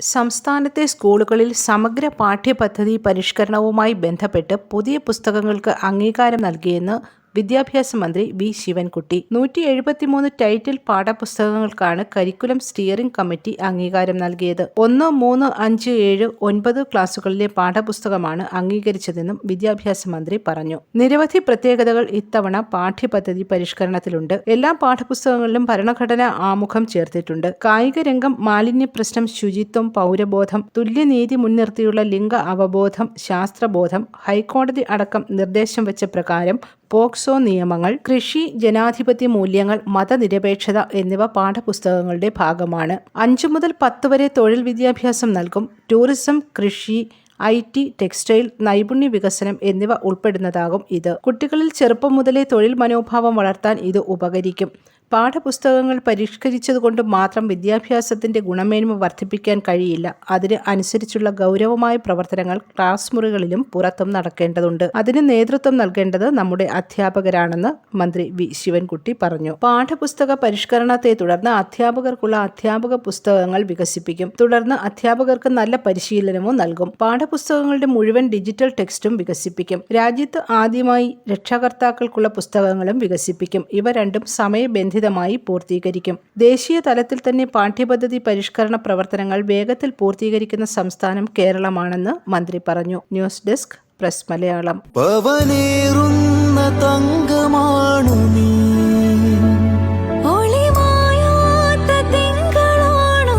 സംസ്ഥാനത്തെ സ്കൂളുകളിൽ സമഗ്ര പാഠ്യപദ്ധതി പരിഷ്കരണവുമായി ബന്ധപ്പെട്ട് പുതിയ പുസ്തകങ്ങൾക്ക് അംഗീകാരം നൽകിയെന്ന് വിദ്യാഭ്യാസ മന്ത്രി വി ശിവൻകുട്ടി. നൂറ്റി എഴുപത്തിമൂന്ന് ടൈറ്റിൽ പാഠപുസ്തകങ്ങൾക്കാണ് കരിക്കുലം സ്റ്റിയറിംഗ് കമ്മിറ്റി അംഗീകാരം നൽകിയത്. ഒന്ന് മൂന്ന് അഞ്ച് ഏഴ് ഒൻപത് ക്ലാസുകളിലെ പാഠപുസ്തകമാണ് അംഗീകരിച്ചതെന്നും വിദ്യാഭ്യാസ മന്ത്രി പറഞ്ഞു. നിരവധി പ്രത്യേകതകൾ ഇത്തവണ പാഠ്യപദ്ധതി പരിഷ്കരണത്തിലുണ്ട്. എല്ലാ പാഠപുസ്തകങ്ങളിലും ഭരണഘടന ആമുഖം ചേർത്തിട്ടുണ്ട്. കായിക രംഗം മാലിന്യ പ്രശ്നം ശുചിത്വം പൗരബോധം തുല്യനീതി മുൻനിർത്തിയുള്ള ലിംഗ അവബോധം ശാസ്ത്രബോധം ഹൈക്കോടതി അടക്കം നിർദ്ദേശം വെച്ച പ്രകാരം പോക്സോ നിയമങ്ങൾ കൃഷി ജനാധിപത്യ മൂല്യങ്ങൾ മതനിരപേക്ഷത എന്നിവ പാഠപുസ്തകങ്ങളുടെ ഭാഗമാണ്. അഞ്ചു മുതൽ പത്ത് വരെ തൊഴിൽ വിദ്യാഭ്യാസം നൽകും. ടൂറിസം കൃഷി ഐ ടി ടെക്സ്റ്റൈൽ നൈപുണ്യ വികസനം എന്നിവ ഉൾപ്പെടുന്നതാകും ഇത്. കുട്ടികളിൽ ചെറുപ്പം മുതലേ തൊഴിൽ മനോഭാവം വളർത്താൻ ഇത് ഉപകരിക്കും. പാഠപുസ്തകങ്ങൾ പരിഷ്കരിച്ചതുകൊണ്ട് മാത്രം വിദ്യാഭ്യാസത്തിന്റെ ഗുണമേന്മ വർദ്ധിപ്പിക്കാൻ കഴിയില്ല. അതിന് അനുസരിച്ചുള്ള ഗൗരവമായ പ്രവർത്തനങ്ങൾ ക്ലാസ് മുറികളിലും പുറത്തും നടക്കേണ്ടതുണ്ട്. അതിന് നേതൃത്വം നൽകേണ്ടത് നമ്മുടെ അധ്യാപകരാണെന്ന് മന്ത്രി വി. ശിവൻകുട്ടി പറഞ്ഞു. പാഠപുസ്തക പരിഷ്കരണത്തെ തുടർന്ന് അധ്യാപകർക്കുള്ള അധ്യാപക പുസ്തകങ്ങൾ വികസിപ്പിക്കും. തുടർന്ന് അധ്യാപകർക്ക് നല്ല പരിശീലനവും നൽകും. പാഠപുസ്തകങ്ങളുടെ മുഴുവൻ ഡിജിറ്റൽ ടെക്സ്റ്റും വികസിപ്പിക്കും. രാജ്യത്ത് ആദ്യമായി രക്ഷാകർത്താക്കൾക്കുള്ള പുസ്തകങ്ങളും വികസിപ്പിക്കും. ഇവ രണ്ടും സമയബന്ധിതമായി പൂർത്തീകരിക്കും. ദേശീയ തലത്തിൽ തന്നെ പാഠ്യപദ്ധതി പരിഷ്കരണ പ്രവർത്തനങ്ങൾ വേഗത്തിൽ പൂർത്തീകരിക്കുന്ന സംസ്ഥാനം കേരളമാണെന്ന് മന്ത്രി പറഞ്ഞു. News desk press Malayalam. തങ്കമാണു നീ. ഒളിമായാത്ത തിങ്കളാണോ